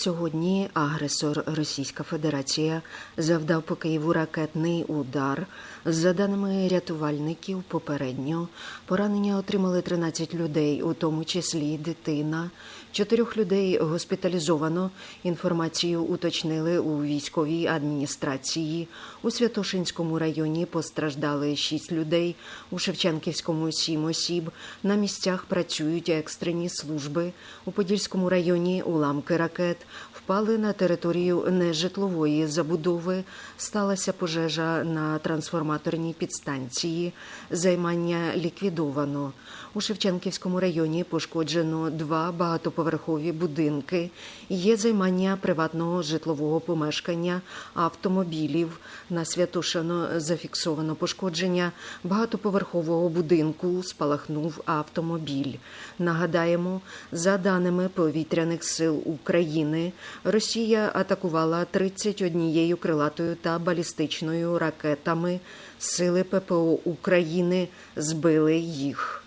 Сьогодні агресор Російська Федерація завдав по Києву ракетний удар. За даними рятувальників, попередньо поранення отримали 13 людей, у тому числі дитина. Чотирьох людей госпіталізовано. Інформацію уточнили у військовій адміністрації. У Святошинському районі постраждали 6 людей, у Шевченківському 7 осіб. На місцях працюють екстрені служби. У Подільському районі уламки ракет впали на територію нежитлової забудови. Сталася пожежа на трансформаторній підстанції. Займання ліквідовано. У Шевченківському районі пошкоджено два багатоповерхові будинки. Є займання приватного житлового помешкання, автомобілів. На Святошино зафіксовано пошкодження багатоповерхового будинку. Спалахнув автомобіль. Нагадаємо, за даними повітряних сил України, Росія атакувала 31 крилатою та балістичною ракетами. Сили ППО України збили їх.